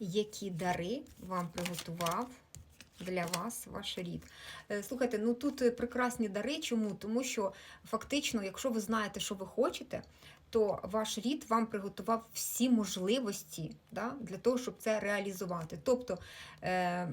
які дари вам приготував для вас ваш рід. Е, Слухайте, ну тут прекрасні дари. Чому? Тому що фактично, якщо ви знаєте, що ви хочете, то ваш рід вам приготував всі можливості да, для того, щоб це реалізувати. Тобто, е,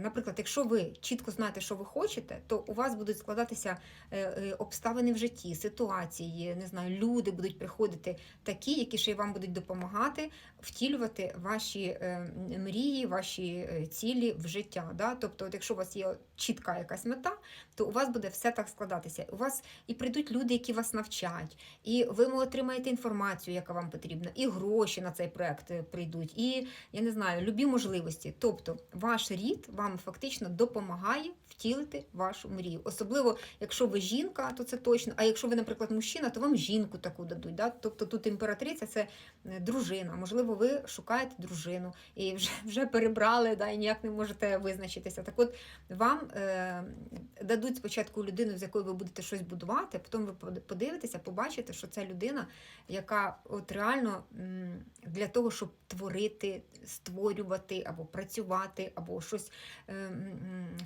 наприклад, якщо ви чітко знаєте, що ви хочете, то у вас будуть складатися е, е, обставини в житті, ситуації, не знаю, люди будуть приходити такі, які ще й вам будуть допомагати втілювати ваші е, мрії, ваші цілі в життя. Да? Тобто, от якщо у вас є чітка якась мета, то у вас буде все так складатися. У вас і прийдуть люди, які вас навчать, і ви отримаєте інформацію, яка вам потрібна, і гроші на цей проект е, прийдуть, і я не знаю, любі можливості. Тобто, ваш рід вам фактично допомагає втілити вашу мрію. Особливо, якщо ви жінка, то це точно. А якщо ви, наприклад, мужчина, то вам жінку таку дадуть. Да? Тобто тут імператриця це е, дружина. Можливо, ви шукаєте дружину і вже, вже перебрали, да, і ніяк не можете визначитися. Так от вам е, дадуть спочатку людину, з якою ви будете щось будувати, потім ви подивитеся, побачите, що це людина, яка от реально для того, щоб творити, створювати або працювати, або щось е,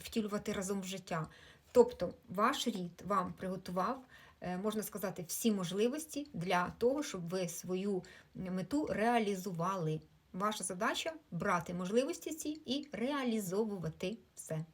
втілювати разом в життя. Тобто ваш рід вам приготував, е, можна сказати, всі можливості для того, щоб ви свою мету реалізували. Ваша задача брати можливості ці і реалізовувати все.